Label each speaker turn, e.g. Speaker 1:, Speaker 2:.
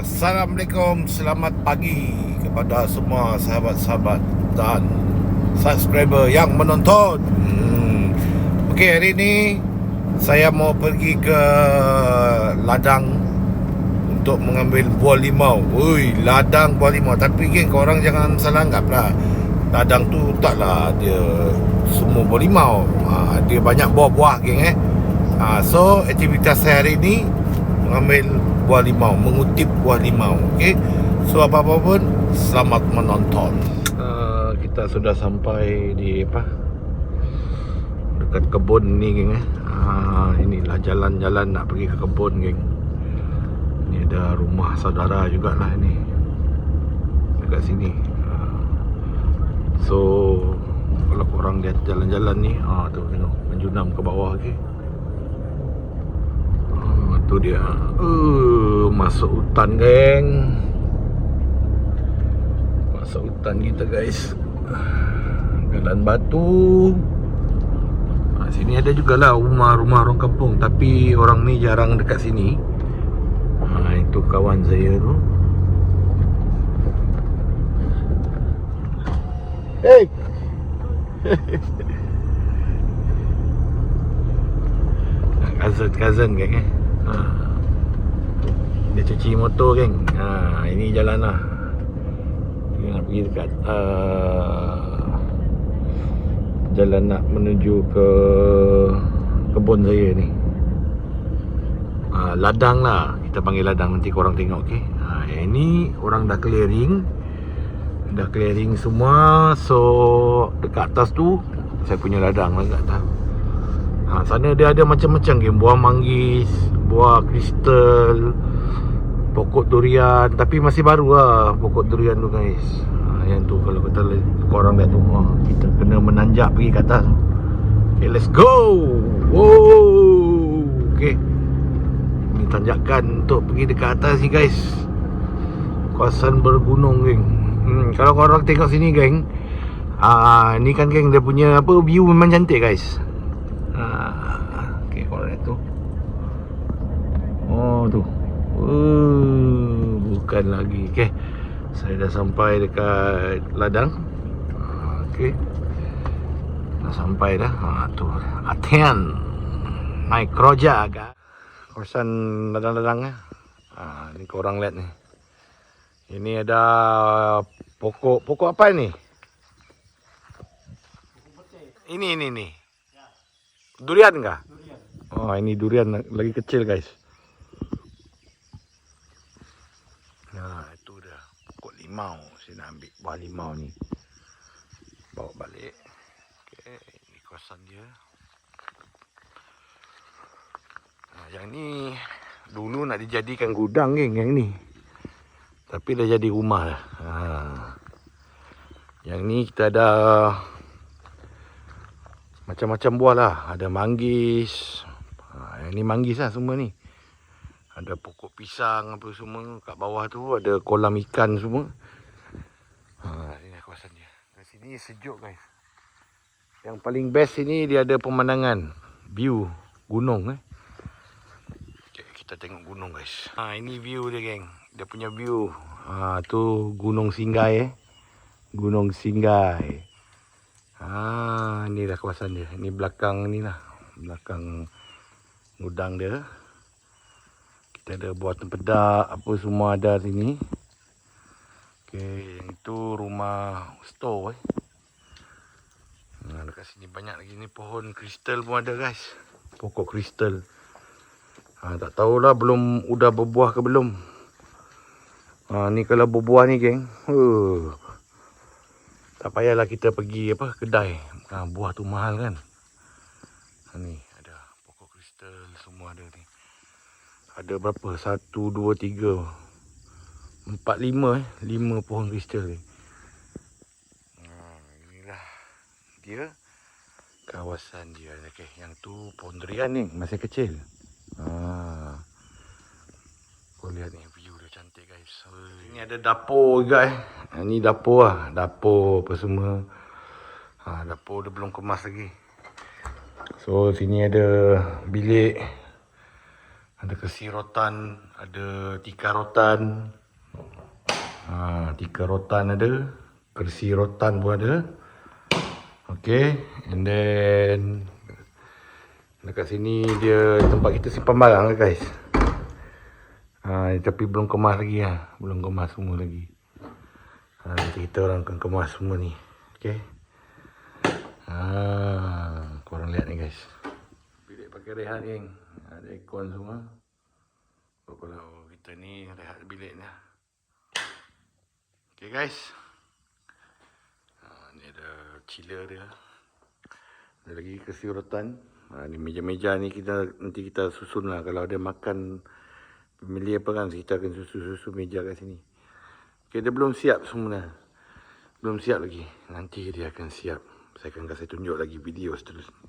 Speaker 1: Assalamualaikum, selamat pagi kepada semua sahabat-sahabat dan subscriber yang menonton. Hmm. Okey, hari ini saya mau pergi ke ladang untuk mengambil buah limau. Woi, ladang buah limau. Tapi geng, korang jangan salah anggap lah. Ladang tu taklah dia semua buah limau. Ha, dia banyak buah-buah geng eh. Ha, so, aktivitas saya hari ini mengambil buah limau, mengutip buah limau. Okey. So apa-apa pun selamat menonton. Uh, kita sudah sampai di apa? Dekat kebun ni geng eh. Uh, inilah jalan-jalan nak pergi ke kebun geng. Ni ada rumah saudara jugalah ni. Dekat sini. So kalau korang lihat jalan-jalan ni, ah tu tengok menjunam ke bawah okey. Ah, tu dia. Uh, masuk hutan, geng. Masuk hutan kita, guys. Jalan batu. Ha, sini ada jugalah rumah-rumah orang kampung tapi orang ni jarang dekat sini. Ha, itu kawan saya tu. Hey. cousin-cousin geng eh. Ha. Dia cuci motor geng. Ha, ini jalan lah. Dia nak pergi dekat uh, jalan nak menuju ke kebun saya ni. Ha, ladang lah. Kita panggil ladang nanti korang tengok okey. Ha, ini orang dah clearing. Dah clearing semua. So dekat atas tu saya punya ladang lah kat atas. Ha, sana dia ada macam-macam game. Buah manggis Buah kristal Pokok durian Tapi masih baru lah Pokok durian tu guys. Ha, Yang tu kalau kita Korang lihat tu ha, Kita kena menanjak pergi ke atas Okay let's go! Wow! Okay. Ini tanjakan untuk pergi dekat atas ni guys. Kawasan bergunung geng hmm, Kalau korang tengok sini geng Ah, ni kan geng dia punya apa view memang cantik guys. Ah, okey korang lihat tu. Oh tu. Uh, bukan lagi. Okey. Saya dah sampai dekat ladang. Ah, okey. Dah sampai dah. Ha tu. Atian. Naik kroja agak. Kawasan ladang-ladang eh. Ah, ni korang lihat ni. Ini ada pokok pokok apa ni? Ini ini ni. Durian kah? Durian. Oh, ini durian lagi kecil, guys. Nah, itu dah pokok limau. Saya nak ambil buah limau ni. Bawa balik. Okey, ini kawasan dia. Nah, yang ni dulu nak dijadikan gudang geng yang ni. Tapi dah jadi rumah dah. Ha. Yang ni kita ada macam-macam buah lah. Ada manggis. Ha, yang ni manggis lah semua ni. Ada pokok pisang apa semua. Kat bawah tu ada kolam ikan semua. Ha, ini kawasan dia. Kat sini sejuk guys. Yang paling best sini dia ada pemandangan. View gunung eh. Kita tengok gunung guys. Ha, ini view dia geng. Dia punya view. Ha, tu gunung Singgai eh. Gunung Singgai. Ah, ni dah kawasan dia. Ini belakang ni lah. Belakang gudang dia. Kita ada buah tempedak, apa semua ada sini. Okey, yang itu rumah store eh. Nah, dekat sini banyak lagi ni pohon kristal pun ada guys. Pokok kristal. Ha, tak tahulah belum udah berbuah ke belum. Ha, ni kalau berbuah ni geng. Uh, tak payahlah kita pergi apa kedai. Ha, buah tu mahal kan. Ha, ni ada pokok kristal semua ada ni. Ada berapa? Satu, dua, tiga. Empat, lima eh. Lima pohon kristal ni. Ha, inilah dia. Kawasan dia. Okay. Yang tu pohon durian ni. Masih kecil. Ha. Kau lihat ni view dia cantik guys. Ini ada dapur juga eh. Ha, ni dapur lah. Dapur apa semua. Ha, dapur dia belum kemas lagi. So sini ada bilik. Ada kesi rotan, ada tikar rotan. Ha, tikar rotan ada, kersi rotan pun ada. Okay, and then dekat sini dia tempat kita simpan barang lah guys. Ha, tapi belum kemas lagi lah. Belum kemas semua lagi. Ha, nanti kita orang akan kemas semua ni. Okay. Ha, korang lihat ni guys. Bilik pakai rehat geng. Ada aircon semua. Kalau kita ni rehat bilik ni. Okay guys. Ha, ni ada chiller dia. Ada lagi kesi rotan. Ha, ni meja-meja ni kita nanti kita susun lah. Kalau ada makan family apa kan kita akan susun-susun meja kat sini. Okay, dia belum siap semua. Belum siap lagi. Nanti dia akan siap. Saya akan kasih tunjuk lagi video seterusnya.